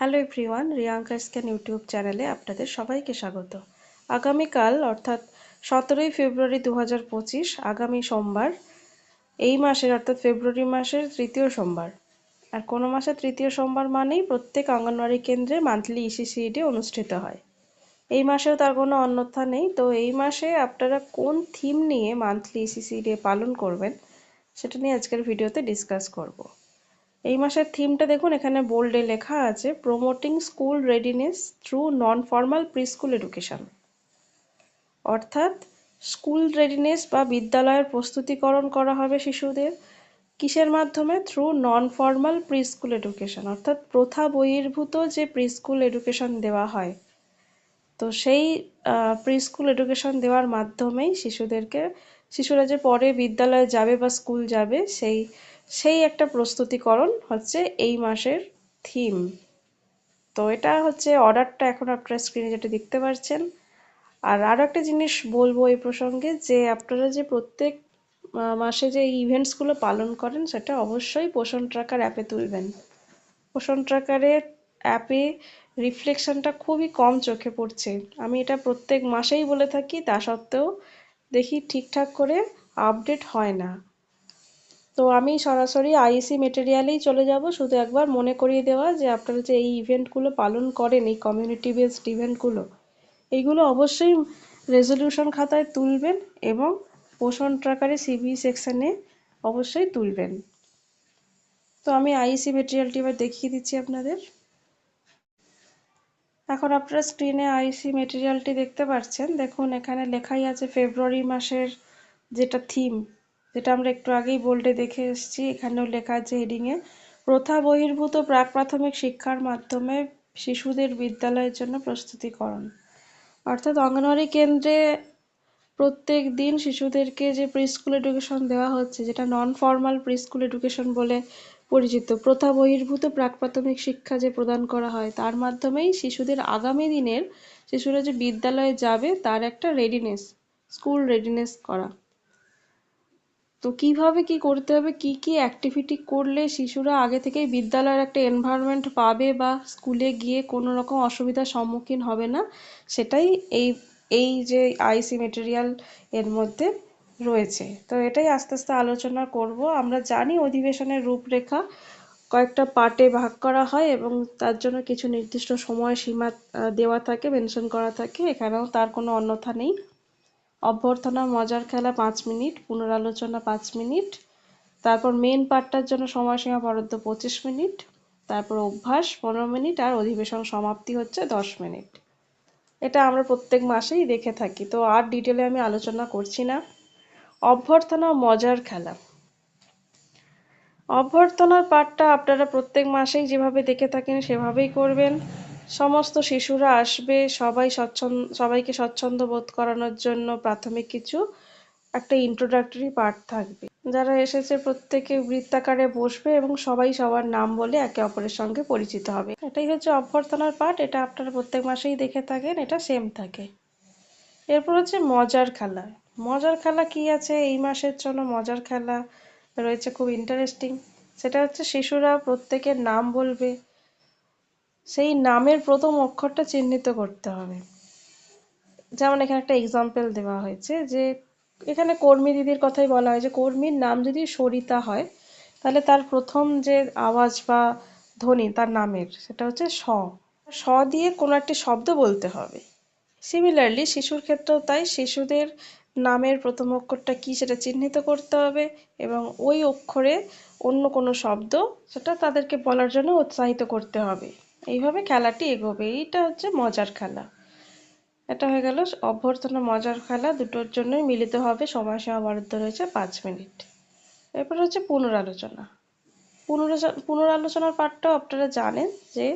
Hello everyone Riyanka scan YouTube চ্যানেলে আপনাদের সবাইকে স্বাগত। আগামীকাল, অর্থাৎ সতেরোই ফেব্রুয়ারি দু হাজার পঁচিশ, আগামী সোমবার, এই মাসের, অর্থাৎ ফেব্রুয়ারি মাসের তৃতীয় সোমবার। আর কোনো মাসের তৃতীয় সোমবার মানেই প্রত্যেক অঙ্গনওয়াড়ি কেন্দ্রে মান্থলি ইসিসিডি অনুষ্ঠিত হয়। এই মাসেও তার কোনো অন্যথা নেই। তো এই মাসে আপনারা কোন থিম নিয়ে মান্থলি ইসিসিডি পালন করবেন, সেটা নিয়ে আজকের ভিডিওতে ডিসকাস করব। এই মাসের থিমটা দেখুন, এখানে বোল্ডে লেখা আছে promoting school readiness through non formal pre school education অর্থাৎ স্কুল রেডিনেস বা বিদ্যালয়ের প্রস্তুতিকরণ করা হবে শিশুদের। কিসের মাধ্যমে? Through non formal pre school education অর্থাৎ প্রথা বহির্ভূত যে প্রি স্কুল এডুকেশন দেওয়া হয়। তো সেই প্রি স্কুল এডুকেশন দেওয়ার মাধ্যমেই শিশুদেরকে, শিশুরা যে পরে বিদ্যালয়ে যাবে বা স্কুল যাবে, সেই সেই একটা প্রস্তুতিকরণ হচ্ছে এই মাসের থিম তো এটা হচ্ছে অর্ডারটা এখন আপনারা স্ক্রিনে যেটা দেখতে পাচ্ছেন আর আরও একটা জিনিস বলব এই প্রসঙ্গে যে আপনারা যে প্রত্যেক মাসে যে ইভেন্টসগুলো পালন করেন সেটা অবশ্যই পোষণ ট্রাকার অ্যাপে তুলবেন। পোষণ ট্রাকারের অ্যাপে রিফ্লেকশনটা খুবই কম চোখে পড়ছে। আমি এটা প্রত্যেক মাসেই বলে থাকি, তা সত্ত্বেও দেখি ঠিকঠাক করে আপডেট হয় না। তো আমি সরাসরি আইসি মেটেরিয়ালেই চলে যাব। শুধু একবার মনে করিয়ে দেওয়া যে আপনারা যে এই ইভেন্টগুলো পালন করেন, এই কমিউনিটি বেসড ইভেন্টগুলো এইগুলো অবশ্যই রেজলিউশন খাতায় তুলবেন এবং পোষণ ট্রাকারে সিবি সেকশানে অবশ্যই তুলবেন। তো আমি আইসি মেটেরিয়ালটি এবার দেখিয়ে দিচ্ছি আপনাদের। এখন আপনারা স্ক্রিনে আইসি মেটেরিয়ালটি দেখতে পাচ্ছেন দেখুন, এখানে লেখাই আছে ফেব্রুয়ারি মাসের যেটা থিম যেটা আমরা একটু আগেই বোল্ডে দেখে এসেছি। এখানেও লেখা আছে হেডিংয়ে প্রথা বহির্ভূত প্রাক প্রাথমিক শিক্ষার মাধ্যমে শিশুদের বিদ্যালয়ের জন্য প্রস্তুতিকরণ। অর্থাৎ অঙ্গনওয়াড়ি কেন্দ্রে প্রত্যেক দিন শিশুদেরকে যে প্রি স্কুল এডুকেশন দেওয়া হচ্ছে, যেটা non formal pre school education বলে পরিচিত, প্রথা বহির্ভূত প্রাক প্রাথমিক শিক্ষা যে প্রদান করা হয়, তার মাধ্যমেই শিশুদের আগামী দিনের, শিশুরা যে বিদ্যালয়ে যাবে, তার একটা রেডিনেস স্কুল রেডিনেস করা। তো কীভাবে কি করতে হবে? কি কি অ্যাক্টিভিটি করলে শিশুরা আগে থেকেই বিদ্যালয়ের একটা এনভায়রনমেন্ট পাবে বা স্কুলে গিয়ে কোনো রকম অসুবিধার সম্মুখীন হবে না? সেটাই এই এই যে আইসি মেটেরিয়াল এর মধ্যে রয়েছে। তো এটাই আস্তে আস্তে আলোচনা করব। আমরা জানি অধিবেশনের রূপরেখা কয়েকটা পার্টে ভাগ করা হয় এবং তার জন্য কিছু নির্দিষ্ট সময় সীমা দেওয়া থাকে, মেনশন করা থাকে। এখানেও তার কোনো অন্যথা নেই। অভ্যর্থনা মজার খেলা পাঁচ মিনিট, পুনরালোচনা পাঁচ মিনিট, তারপর মেন পার্টটার জন্য সময়সীমা বরাদ্দ পঁচিশ মিনিট, তারপর অভ্যাস পনেরো মিনিট আর অধিবেশন সমাপ্তি হচ্ছে দশ মিনিট। এটা আমরা প্রত্যেক মাসেই দেখে থাকি, তো আর ডিটেলে আমি আলোচনা করছি না। অভ্যর্থনা মজার খেলা। অভ্যর্থনার পাঠটা আপনারা প্রত্যেক মাসেই যেভাবে দেখে থাকেন সেভাবেই করবেন। সমস্ত শিশুরা আসবে, সবাই স্বচ্ছন্দ সবাইকে স্বচ্ছন্দ বোধ করানোর জন্য প্রাথমিক কিছু একটা ইন্ট্রোডাক্টরি পার্ট থাকবে। যারা এসেছে প্রত্যেকে বৃত্তাকারে বসবে এবং সবাই সবার নাম বলে একে অপরের সঙ্গে পরিচিত হবে। এটাই হচ্ছে অভ্যর্থনার পার্ট এটা আপনারা প্রত্যেক মাসেই দেখে থাকেন, এটা সেম থাকে। এরপর হচ্ছে মজার খেলা। মজার খেলা কি আছে? এই মাসের জন্য মজার খেলা রয়েছে, খুব ইন্টারেস্টিং সেটা হচ্ছে শিশুরা প্রত্যেকের নাম বলবে। সেই নামের প্রথম অক্ষরটা চিহ্নিত করতে হবে। যেমন এখানে একটা এক্সাম্পল দেওয়া হয়েছে যে, এখানে কর্মী দিদির কথাই বলা হয় যে, কর্মীর নাম যদি সরিতা হয়, তাহলে তার প্রথম যে আওয়াজ বা ধ্বনি, তার নামের, সেটা হচ্ছে স। স দিয়ে কোনো একটি শব্দ বলতে হবে। সিমিলারলি শিশুর ক্ষেত্রেও তাই শিশুদের নামের প্রথম অক্ষরটা কি সেটা চিহ্নিত করতে হবে এবং ওই অক্ষরে অন্য কোনো শব্দ, সেটা তাদেরকে বলার জন্য উৎসাহিত করতে হবে। এইভাবে খেলাটি এগোবে। এইটা হচ্ছে মজার খেলা। এটা হয়ে গেল অভ্যর্থনা মজার খেলা। দুটোর জন্যই মিলিত হবে সময়সীমা বরাদ্দ রয়েছে পাঁচ মিনিট। এরপর হচ্ছে পুনরালোচনা। পুনরালোচনার পাঠটাও আপনারা জানেন যে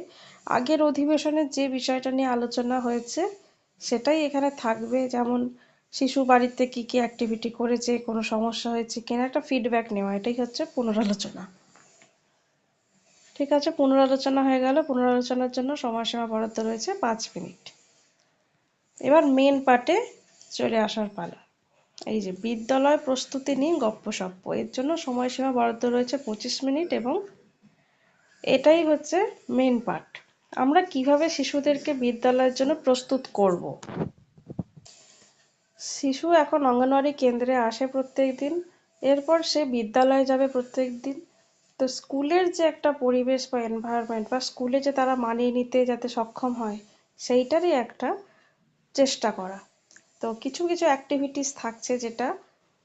আগের অধিবেশনের যে বিষয়টা নিয়ে আলোচনা হয়েছে, সেটাই এখানে থাকবে। যেমন শিশু বাড়িতে কি কি অ্যাক্টিভিটি করেছে, কোনো সমস্যা হয়েছে কিনা, একটা ফিডব্যাক নেওয়া। এটাই হচ্ছে পুনরালোচনা। ঠিক আছে, পুনরালোচনা হয়ে গেল। পুনরালোচনার জন্য সময়সীমা বরাদ্দ রয়েছে পাঁচ মিনিট। এবার মেন পার্টে চলে আসার পালা। এই যে বিদ্যালয় প্রস্তুতি নিয়ে গপ্পসপ্প এর জন্য সময়সীমা বরাদ্দ রয়েছে পঁচিশ মিনিট এবং এটাই হচ্ছে মেন পার্ট আমরা কীভাবে শিশুদেরকে বিদ্যালয়ের জন্য প্রস্তুত করব? শিশু এখন অঙ্গনওয়াড়ি কেন্দ্রে আসে প্রত্যেক দিন। এরপর সে বিদ্যালয়ে যাবে প্রত্যেক দিন। তো স্কুলের যে একটা পরিবেশ বা এনভায়রনমেন্ট বা স্কুলে যে তারা মানিয়ে নিতে যাতে সক্ষম হয়, সেইটারই একটা চেষ্টা করা। তো কিছু কিছু অ্যাক্টিভিটিস থাকছে যেটা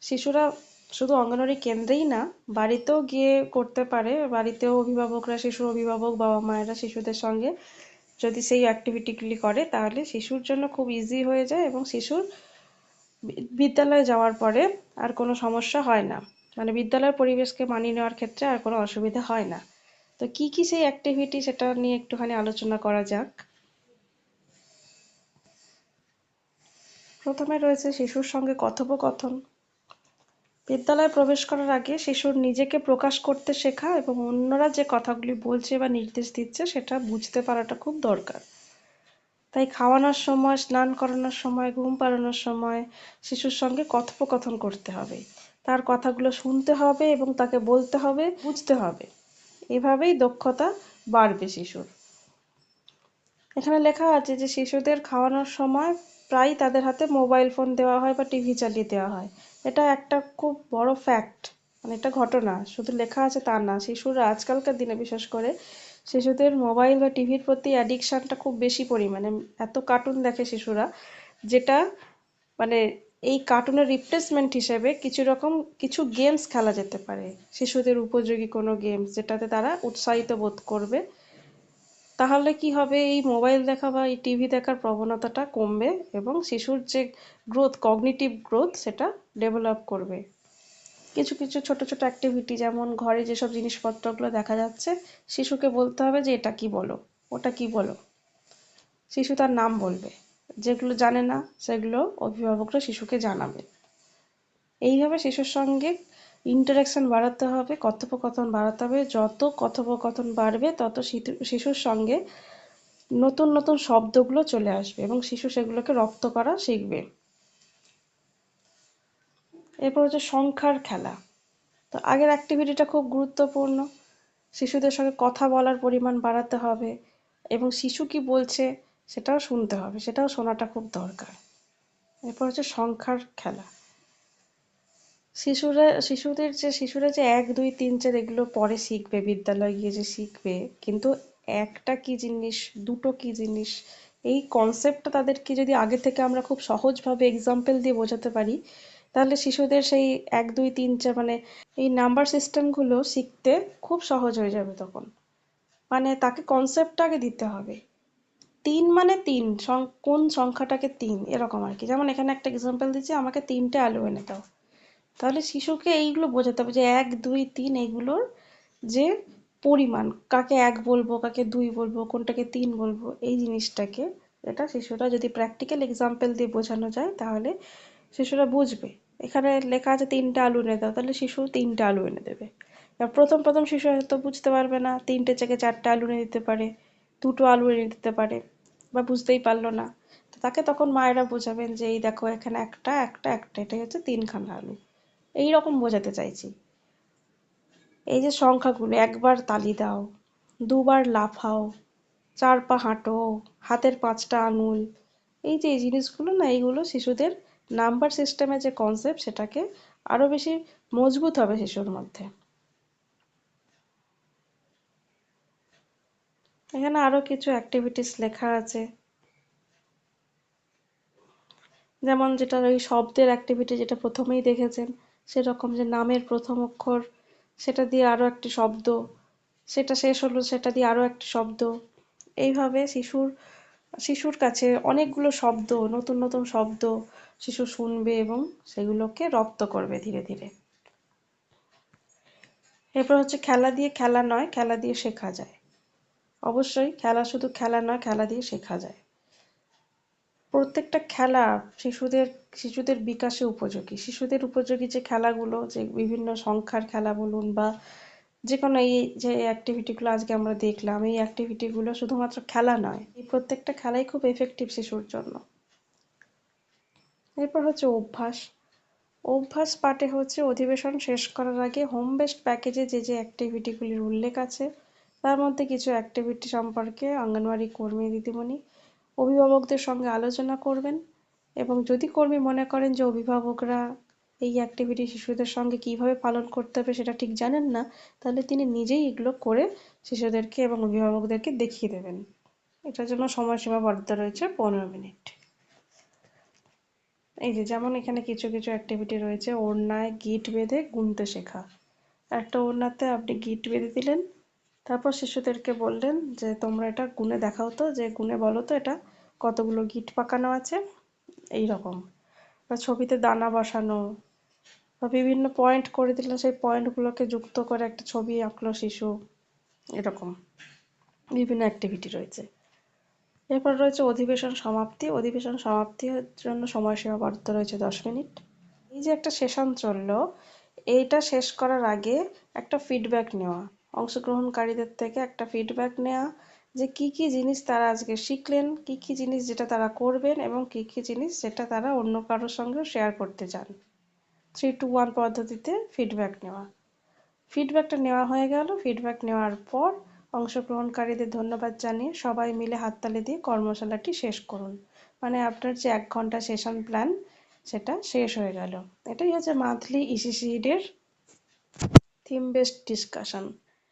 শিশুরা শুধু অঙ্গনওয়াড়ি কেন্দ্রেই না, বাড়িতেও গিয়ে করতে পারে। বাড়িতেও অভিভাবকরা, শিশুর অভিভাবক বাবা মায়েরা শিশুদের সঙ্গে যদি সেই অ্যাক্টিভিটিগুলি করে, তাহলে শিশুর জন্য খুব ইজি হয়ে যায় এবং শিশুর বিদ্যালয়ে যাওয়ার পরে আর কোনো সমস্যা হয় না। মানে বিদ্যালয়ের পরিবেশকে মানিয়ে নেওয়ার ক্ষেত্রে আর কোনো অসুবিধা হয় না। তো কি কি সেই অ্যাক্টিভিটি সেটা নিয়ে একটুখানি আলোচনা করা যাক? প্রথমে রয়েছে শিশুর সঙ্গে কথোপকথন। বিদ্যালয়ে প্রবেশ করার আগে শিশুর নিজেকে প্রকাশ করতে শেখা এবং অন্যরা যে কথাগুলি বলছে বা নির্দেশ দিচ্ছে সেটা বুঝতে পারাটা খুব দরকার। তাই খাওয়ানোর সময়, স্নান করানোর সময়, ঘুম পাড়ানোর সময় শিশুর সঙ্গে কথোপকথন করতে হবে। তার কথাগুলো শুনতে হবে এবং তাকে বলতে হবে, বুঝতে হবে। এভাবেই দক্ষতা বাড়বে শিশুর। এখানে লেখা আছে যে, শিশুদের খাওয়ানোর সময় প্রায় তাদের হাতে মোবাইল ফোন দেওয়া হয় বা টিভি চালিয়ে দেওয়া হয়। এটা একটা খুব বড় ফ্যাক্ট মানে এটা ঘটনা। শুধু লেখা আছে তা না, শিশুরা আজকালকার দিনে বিশেষ করে শিশুদের মোবাইল বা টিভির প্রতি অ্যাডিকশানটা খুব বেশি পরিমাণে। এত কার্টুন দেখে শিশুরা, যেটা মানে এই কার্টুনের রিপ্লেসমেন্ট হিসেবে কিছু রকম কিছু গেমস খেলা যেতে পারে। শিশুদের উপযোগী কোনো গেমস যেটাতে তারা উৎসাহিত বোধ করবে। তাহলে কি হবে? এই মোবাইল দেখা বা এই টিভি দেখার প্রবণতাটা কমবে এবং শিশুর যে গ্রোথ কগনিটিভ গ্রোথ সেটা ডেভেলপ করবে। কিছু কিছু ছোট ছোট অ্যাক্টিভিটি যেমন ঘরে যেসব জিনিসপত্রগুলো দেখা যাচ্ছে, শিশুকে বলতে হবে যে, এটা কি বলো? ওটা কি বলো? শিশু তার নাম বলবে। যেগুলো জানে না, সেগুলো অভিভাবকরা শিশুকে জানাবে। এইভাবে শিশুর সঙ্গে ইন্টারাকশন বাড়াতে হবে, কথোপকথন বাড়াতে হবে। যত কথোপকথন বাড়বে, তত শিশুর সঙ্গে নতুন নতুন শব্দগুলো চলে আসবে এবং শিশু সেগুলোকে রপ্ত করা শিখবে। এরপর হচ্ছে সংখ্যার খেলা। তো আগের অ্যাক্টিভিটিটা খুব গুরুত্বপূর্ণ। শিশুদের সঙ্গে কথা বলার পরিমাণ বাড়াতে হবে এবং শিশু কি বলছে সেটাও শুনতে হবে, সেটাও শোনাটা খুব দরকার। এরপর হচ্ছে সংখ্যার খেলা। শিশুরা, শিশুদের যে, শিশুরা যে এক, দুই, তিন, চার এগুলো পরে শিখবে, বিদ্যালয়ে গিয়ে যে শিখবে, কিন্তু একটা কি জিনিস, দুটো কি জিনিস, এই কনসেপ্টটা তাদেরকে যদি আগে থেকে আমরা খুব সহজভাবে এক্সাম্পল দিয়ে বোঝাতে পারি, তাহলে শিশুদের সেই এক, দুই, তিন, চার মানে এই নাম্বার সিস্টেমগুলো শিখতে খুব সহজ হয়ে যাবে তখন। মানে তাকে কনসেপ্টটা আগে দিতে হবে। তিন মানে তিন কোন সংখ্যাটাকে তিন, এরকম আর কি। যেমন এখানে একটা এক্সাম্পল দিচ্ছি, আমাকে তিনটে আলু এনে দাও। তাহলে শিশুকে এইগুলো বোঝাতে হবে যে এক, দুই, তিন এগুলোর যে পরিমাণ, কাকে এক বলব, কাকে দুই বলব, কোনটাকে তিন বলব, এই জিনিসটাকে এটা শিশুরা যদি প্র্যাকটিক্যাল এক্সাম্পল দিয়ে বোঝানো যায়, তাহলে শিশুরা বুঝবে। এখানে লেখা আছে তিনটে আলু এনে দাও, তাহলে শিশু তিনটে আলু এনে দেবে। প্রথম প্রথম শিশু হয়তো বুঝতে পারবে না, তিনটে থেকে চারটে আলু এনে দিতে পারে, দুটো আলু এনে দিতে পারে। বা বুঝতেই পারল না। তো তাকে তখন মায়েরা বোঝাবেন যে, এই দেখো, এখানে একটা একটা একটা, এটাই হচ্ছে তিনখানা আলু। এই রকম বোঝাতে চাইছি। এই যে সংখ্যাগুলো, একবার তালি দাও, দুবার লাফাও, চার পা হাঁটো, হাতের পাঁচটা আঙুল, এই যে, এই জিনিসগুলো না, এইগুলো শিশুদের নাম্বার সিস্টেমের যে কনসেপ্ট সেটাকে আরও বেশি মজবুত হবে শিশুর মধ্যে। এখানে আরও কিছু অ্যাক্টিভিটিস লেখা আছে। যেমন যেটা ওই শব্দের অ্যাক্টিভিটি যেটা প্রথমেই দেখেছেন, সেরকম যে নামের প্রথম অক্ষর, সেটা দিয়ে আরও একটি শব্দ, সেটা শেষ হলো, সেটা দিয়ে আরও একটি শব্দ। এইভাবে শিশুর শিশুর কাছে অনেকগুলো শব্দ, নতুন নতুন শব্দ শিশু শুনবে এবং সেগুলোকে রপ্ত করবে ধীরে ধীরে। এরপর হচ্ছে খেলা দিয়ে খেলা নয়, খেলা দিয়ে শেখা যায়। অবশ্যই খেলা শুধু খেলা নয় খেলা দিয়ে শেখা যায়। প্রত্যেকটা খেলা শিশুদের শিশুদের বিকাশে উপযোগী। শিশুদের উপযোগী যে খেলাগুলো, যে বিভিন্ন সংখ্যার খেলা বলুন বা যে কোনো এই যে অ্যাক্টিভিটিগুলো আজকে আমরা দেখলাম, এই অ্যাক্টিভিটিগুলো শুধুমাত্র খেলা নয়, এই প্রত্যেকটা খেলাই খুব এফেক্টিভ শিশুর জন্য। এরপর হচ্ছে অভ্যাস। অভ্যাস পাঠে হচ্ছে অধিবেশন শেষ করার আগে হোম বেসড প্যাকেজে যে যে অ্যাক্টিভিটিগুলির উল্লেখ আছে তার মধ্যে কিছু অ্যাক্টিভিটি সম্পর্কে অঙ্গনওয়াড়ি কর্মী দিদিমণি, অভিভাবকদের সঙ্গে আলোচনা করবেন এবং যদি কর্মী মনে করেন যে অভিভাবকরা এই অ্যাক্টিভিটি শিশুদের সঙ্গে কীভাবে পালন করতে হবে সেটা ঠিক জানেন না, তাহলে তিনি নিজেই এগুলো করে শিশুদেরকে এবং অভিভাবকদেরকে দেখিয়ে দেবেন। এটার জন্য সময়সীমা বরাদ্দ রয়েছে পনেরো মিনিট। এই যে যেমন এখানে কিছু কিছু অ্যাক্টিভিটি রয়েছে, ওড়নায় গিট বেঁধে গুনতে শেখা। একটা ওড়নাতে আপনি গিট বেঁধে দিলেন তারপর শিশুদেরকে বললেন যে, তোমরা এটা গুনে দেখাও তো, যে গুনে বলো তো এটা, কতগুলো গিট পাকানো আছে? এই রকম বা ছবিতে দানা বসানো, বা বিভিন্ন পয়েন্ট করে দিলেন, সেই পয়েন্টগুলোকে যুক্ত করে একটা ছবি আঁকলো শিশু, এরকম। বিভিন্ন অ্যাক্টিভিটি রয়েছে। এরপর রয়েছে অধিবেশন সমাপ্তি। অধিবেশন সমাপ্তির জন্য সময়সীমা বরাদ্দ রয়েছে দশ মিনিট। এই যে একটা সেশন চলল, এইটা শেষ করার আগে একটা ফিডব্যাক নেওয়া। অংশগ্রহণকারীদের থেকে একটা ফিডব্যাক নেওয়া যে কি কি জিনিস তারা আজকে শিখলেন, কি কি জিনিস যেটা তারা করবেন এবং কি কি জিনিস যেটা তারা অন্য কারোর সঙ্গেও শেয়ার করতে চান। থ্রি টু ওয়ান পদ্ধতিতে ফিডব্যাক নেওয়া। ফিডব্যাকটা নেওয়া হয়ে গেল। ফিডব্যাক নেওয়ার পর অংশগ্রহণকারীদের ধন্যবাদ জানিয়ে সবাই মিলে হাততালি দিয়ে কর্মশালাটি শেষ করুন। মানে আপনার যে এক ঘণ্টা সেশন প্ল্যান সেটা শেষ হয়ে গেল। এটাই হচ্ছে মান্থলি ইসিসিডের থিম বেসড ডিসকাশন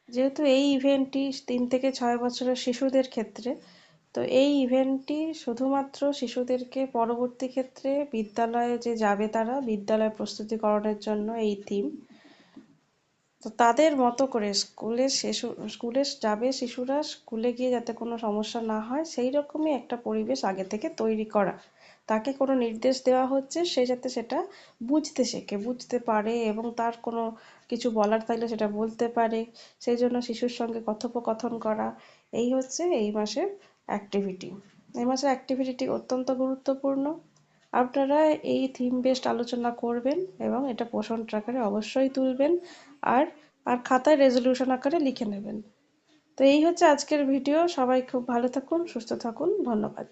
যেহেতু এই ইভেন্টটি তিন থেকে ছয় বছরের শিশুদের ক্ষেত্রে, তো এই ইভেন্টটি শুধুমাত্র শিশুদেরকে পরবর্তী ক্ষেত্রে বিদ্যালয়ে যে যাবে তারা, বিদ্যালয় প্রস্তুতিকরণের জন্য এই থিম তো তাদের মতো করে স্কুলে শিশু স্কুলে যাবে শিশুরা, স্কুলে গিয়ে যাতে কোনো সমস্যা না হয়, সেই রকমই একটা পরিবেশ আগে থেকে তৈরি করা। তাকে কোনো নির্দেশ দেওয়া হচ্ছে, সে যাতে সেটা বুঝতে শেখে, বুঝতে পারে এবং তার কোনো কিছু বলার থাকলে সেটা বলতে পারে। সেই জন্য শিশুর সঙ্গে কথোপকথন করা, এই হচ্ছে এই মাসের অ্যাক্টিভিটি এই মাসের অ্যাক্টিভিটি অত্যন্ত গুরুত্বপূর্ণ। আপনারা এই থিম বেসড আলোচনা করবেন এবং এটা পোষণ ট্রাকারে অবশ্যই তুলবেন আর আর খাতায় রেজলিউশন আকারে লিখে নেবেন। তো এই হচ্ছে আজকের ভিডিও সবাই খুব ভালো থাকুন, সুস্থ থাকুন। ধন্যবাদ।